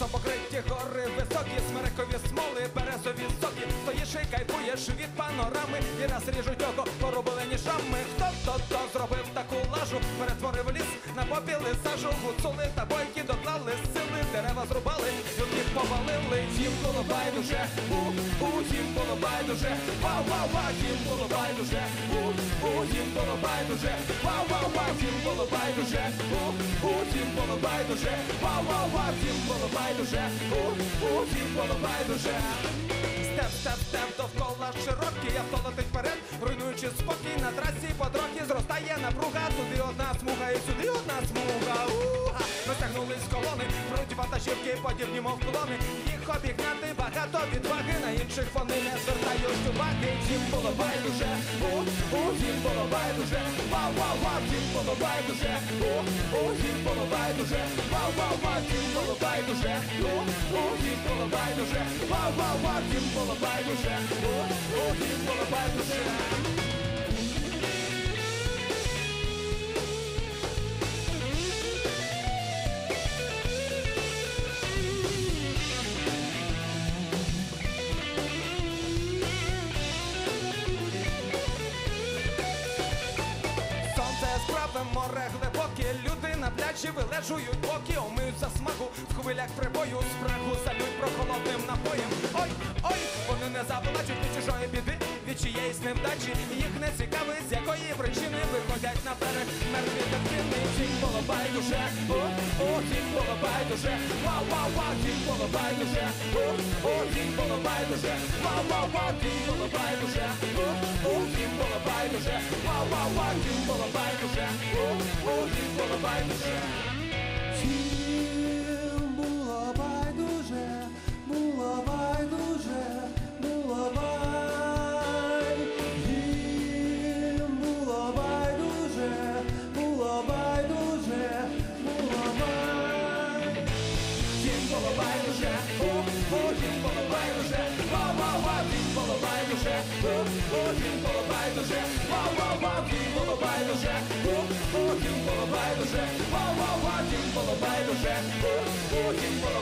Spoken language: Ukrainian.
Лісом покриті гори високі, смерекові смоли, березові соки. Стоїш і кайфуєш від панорами, і раз ріжуть око поробили ніжами. Хто то то зробив таку лажу, перетворив ліс на попіли сажу, гуцули та бойки доклали. Сили, дерева зрубали, людів повалили, дім колобай уже у у дім байдуже, вау, вау, вау, їм було байдуже, у, у, їм було байдуже, вау, вау, вау, їм було байдуже, у, у, їм було байдуже, вау, вау, вау, їм було байдуже, у, у, їм було байдуже. Степ, степ, степ, довкола широкий, авто летить вперед, руйнуючи спокій на трасі подроки, зростає напруга, туди одна смуга і сюди одна смуга. Уга! Розтягнулись колони, пруть вантажівки, подібні мов колони. Їх обігнати багато відваги, на інших вони не звертають уваги. Їм було дуже, у, у, їм було дуже, вау, вау, вау, їм було дуже, у, у, їм було дуже, вау, вау, вау, їм було дуже, у, у, їм було дуже, вау, вау, вау, їм було дуже, у, у, їм було байдуже. Море глибоке, люди на пляжі вилежують боки, омиють за смагу. В хвилях прибою, спрагу салють прохолодним напоєм. Ой, ой, вони не заплачуть від чужої біди, від чиєїсь невдачі. Їх не цікавить, з якої причини виходять на берег. Мертві дитини. Їм було байдуже, о, о, їм було байдуже, вау, вау, вау, їм було байдуже, о, о, їм було байдуже, вау, вау, вау, їм було байдуже, о, о, їм було байдуже, вау, вау, вау, їм було байдуже, байдуже. Всім було байдуже, було байдуже, було бай. Їм було байдуже, було байдуже, було бай. Їм було байдуже, о, о, їм було байдуже, вау, вау, вау, їм було байдуже, о, о, їм було байдуже, вау, вау, вау, їм було байдуже, о, о, їм було байдуже, вау, вау, вау, їм було байдуже, о, о, їм було